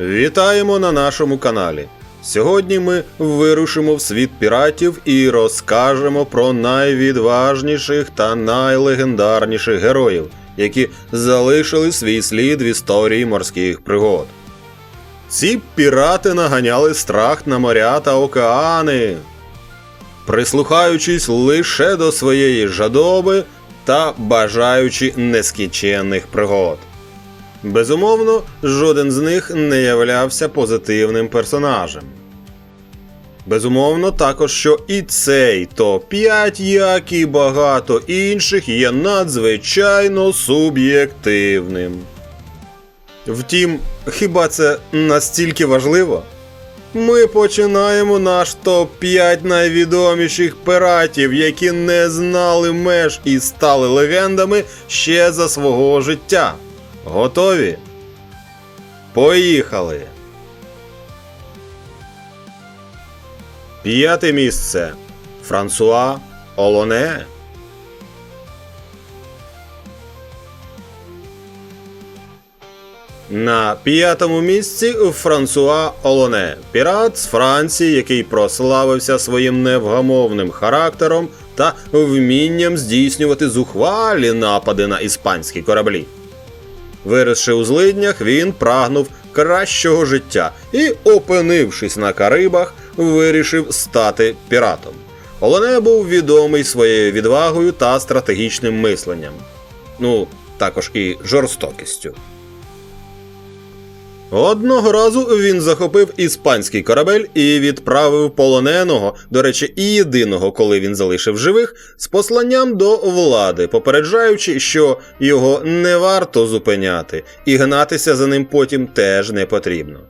Вітаємо на нашому каналі. Сьогодні ми вирушимо в світ піратів і розкажемо про найвідважніших та найлегендарніших героїв, які залишили свій слід в історії морських пригод. Ці пірати наганяли страх на моря та океани, прислухаючись лише до своєї жадоби та бажаючи нескінченних пригод. Безумовно, жоден з них не являвся позитивним персонажем. Безумовно, також, що і цей топ-5, як і багато інших, є надзвичайно суб'єктивним. Втім, хіба це настільки важливо? Ми починаємо наш топ-5 найвідоміших піратів, які не знали меж і стали легендами ще за свого життя. Готові? Поїхали! П'яте місце. Франсуа Олоне. На п'ятому місці Франсуа Олоне, пірат з Франції, який прославився своїм невгамовним характером та вмінням здійснювати зухвалі напади на іспанські кораблі. Виросши у злиднях, він прагнув кращого життя і, опинившись на Карибах, вирішив стати піратом. Олене був відомий своєю відвагою та стратегічним мисленням. Ну, також і жорстокістю. Одного разу він захопив іспанський корабель і відправив полоненого, до речі, і єдиного, коли він залишив живих, з посланням до влади, попереджаючи, що його не варто зупиняти, і гнатися за ним потім теж не потрібно.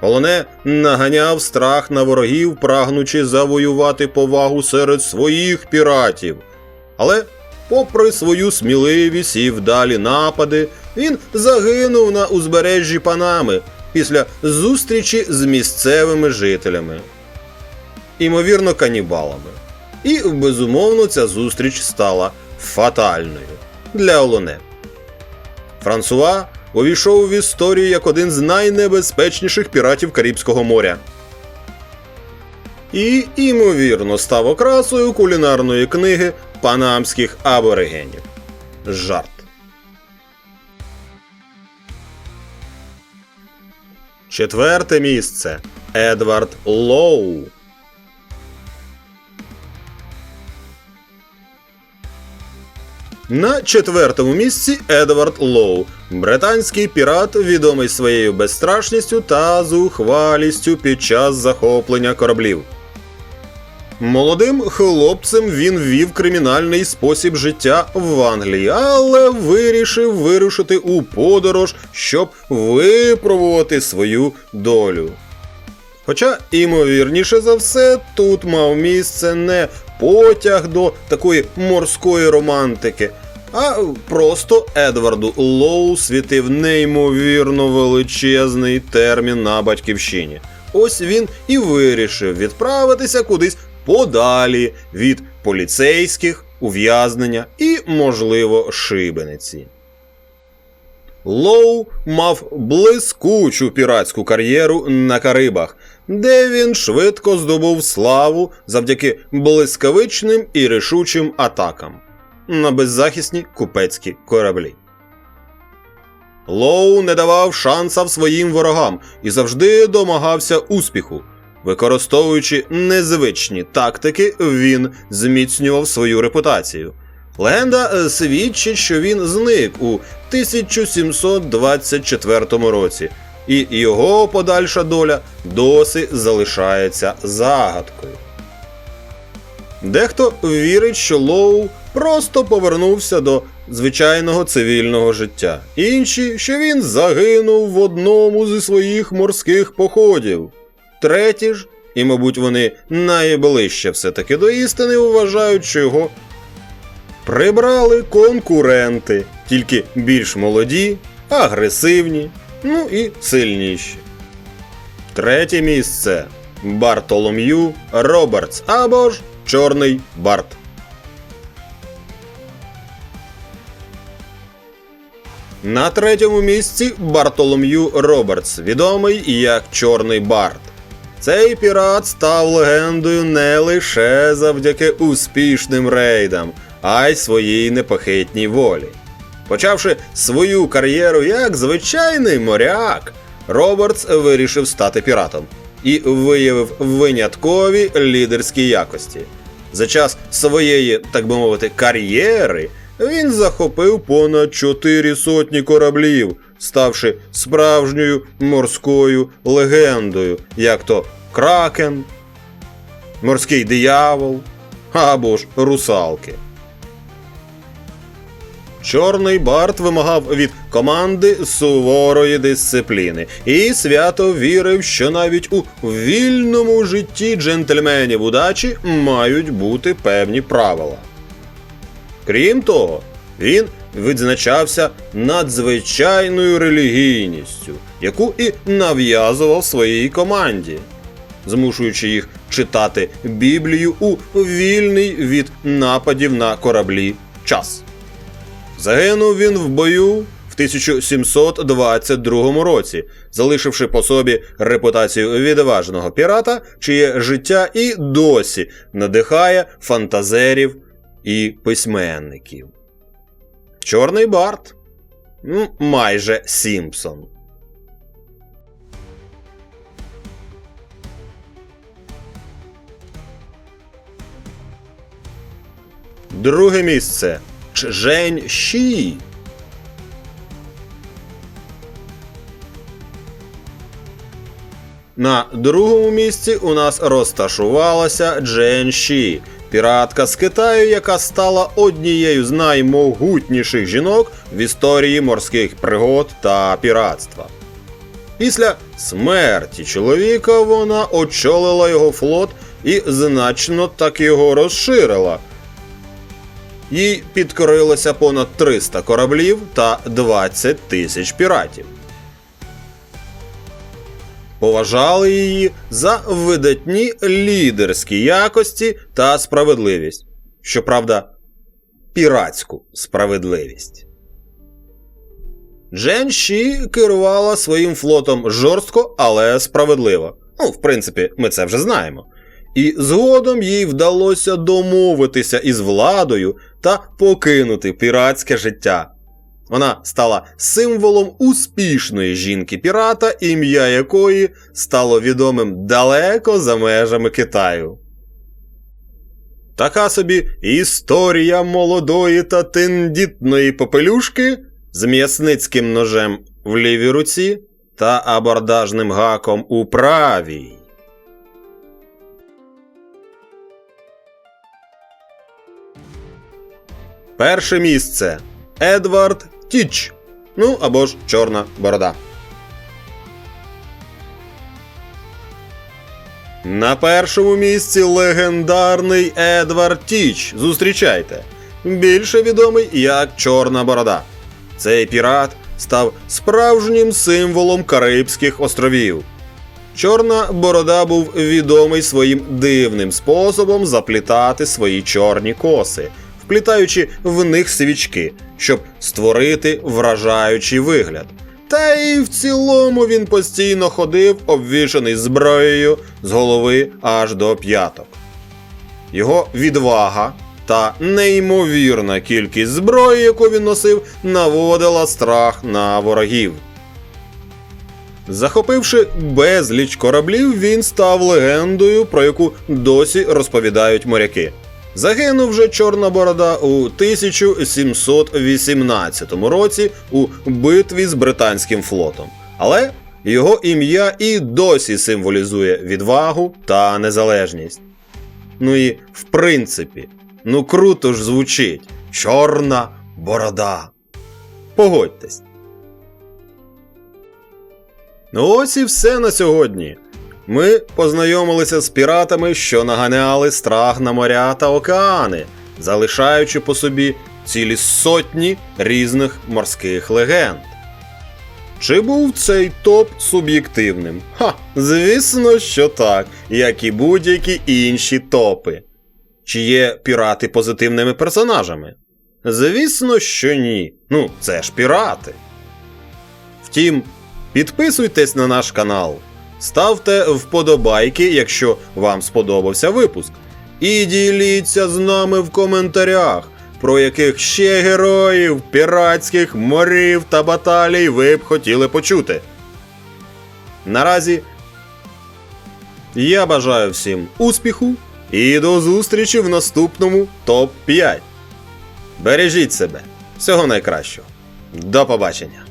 Полоне наганяв страх на ворогів, прагнучи завоювати повагу серед своїх піратів. Але, попри свою сміливість і вдалі напади, він загинув на узбережжі Панами після зустрічі з місцевими жителями, імовірно, канібалами. І, безумовно, ця зустріч стала фатальною для Олоне. Франсуа увійшов в історію як один з найнебезпечніших піратів Карибського моря. І, імовірно, став окрасою кулінарної книги панамських аборигенів. Жарт. Четверте місце Едвард Лоу. На четвертому місці Едвард Лоу, британський пірат, відомий своєю безстрашністю та зухвалістю під час захоплення кораблів. Молодим хлопцем він вів кримінальний спосіб життя в Англії, але вирішив вирушити у подорож, щоб випробувати свою долю. Хоча, імовірніше за все, тут мав місце не потяг до такої морської романтики, а просто Едварду Лоу світив неймовірно величезний термін на батьківщині. Ось він і вирішив відправитися кудись подалі від поліцейських, ув'язнення і, можливо, шибениці. Лоу мав блискучу піратську кар'єру на Карибах, де він швидко здобув славу завдяки блискавичним і рішучим атакам на беззахисні купецькі кораблі. Лоу не давав шанса своїм ворогам і завжди домагався успіху. Використовуючи незвичні тактики, він зміцнював свою репутацію. Легенда е, свідчить, що він зник у 1724 році, і його подальша доля досі залишається загадкою. Дехто вірить, що Лоу просто повернувся до звичайного цивільного життя, інші, що він загинув в одному зі своїх морських походів. Треті ж, і, мабуть, вони найближче все-таки до істини, вважають, що його прибрали конкуренти, тільки більш молоді, агресивні, ну і сильніші. Третє місце Бартолом'ю Робертс або ж Чорний Барт. На третьому місці Бартолом'ю Робертс, відомий як Чорний Барт. Цей пірат став легендою не лише завдяки успішним рейдам, а й своїй непохитній волі. Почавши свою кар'єру як звичайний моряк, Робертс вирішив стати піратом і виявив виняткові лідерські якості. За час своєї, так би мовити, кар'єри він захопив понад чотири сотні кораблів, ставши справжньою морською легендою, як то Кракен, Морський диявол або ж русалки. Чорний Барт вимагав від команди суворої дисципліни і свято вірив, що навіть у вільному житті джентльменів удачі мають бути певні правила. Крім того, він відзначався надзвичайною релігійністю, яку і нав'язував своїй команді, змушуючи їх читати Біблію у вільний від нападів на кораблі час. Загинув він в бою в 1722 році, залишивши по собі репутацію відважного пірата, чиє життя і досі надихає фантазерів і письменників. Чорний Барт. Майже Сімпсон. Друге місце. Чжень Ші. На другому місці у нас розташувалася Джен Ші, піратка з Китаю, яка стала однією з наймогутніших жінок в історії морських пригод та піратства. Після смерті чоловіка вона очолила його флот і значно так його розширила. Їй підкорилося понад 300 кораблів та 20 тисяч піратів. Поважали її за видатні лідерські якості та справедливість. Щоправда, піратську справедливість. Джен Ші керувала своїм флотом жорстко, але справедливо. Ну, в принципі, ми це вже знаємо. І згодом їй вдалося домовитися із владою та покинути піратське життя. Вона стала символом успішної жінки-пірата, ім'я якої стало відомим далеко за межами Китаю. Така собі історія молодої та тендітної попелюшки з м'ясницьким ножем в лівій руці та абордажним гаком у правій. Перше місце Едвард Тіч. Ну або ж Чорна Борода. На першому місці легендарний Едвард Тіч. Зустрічайте. Більше відомий як Чорна Борода. Цей пірат став справжнім символом Карибських островів. Чорна борода був відомий своїм дивним способом заплітати свої чорні коси, вплітаючи в них свічки, щоб створити вражаючий вигляд. Та й в цілому він постійно ходив, обвішаний зброєю з голови аж до п'яток. Його відвага та неймовірна кількість зброї, яку він носив, наводила страх на ворогів. Захопивши безліч кораблів, він став легендою, про яку досі розповідають моряки. Загинув вже Чорна Борода у 1718 році у битві з британським флотом. Але його ім'я і досі символізує відвагу та незалежність. Ну і в принципі, ну круто ж звучить Чорна Борода. Погодьтесь. Ну ось і все на сьогодні. Ми познайомилися з піратами, що наганяли страх на моря та океани, залишаючи по собі цілі сотні різних морських легенд. Чи був цей топ суб'єктивним? Ха, звісно, що так, як і будь-які інші топи. Чи є пірати позитивними персонажами? Звісно, що ні. Ну, це ж пірати. Втім, підписуйтесь на наш канал, ставте вподобайки, якщо вам сподобався випуск, і діліться з нами в коментарях, про яких ще героїв, піратських морів та баталій ви б хотіли почути. Наразі я бажаю всім успіху і до зустрічі в наступному топ 5. Бережіть себе. Всього найкращого. До побачення.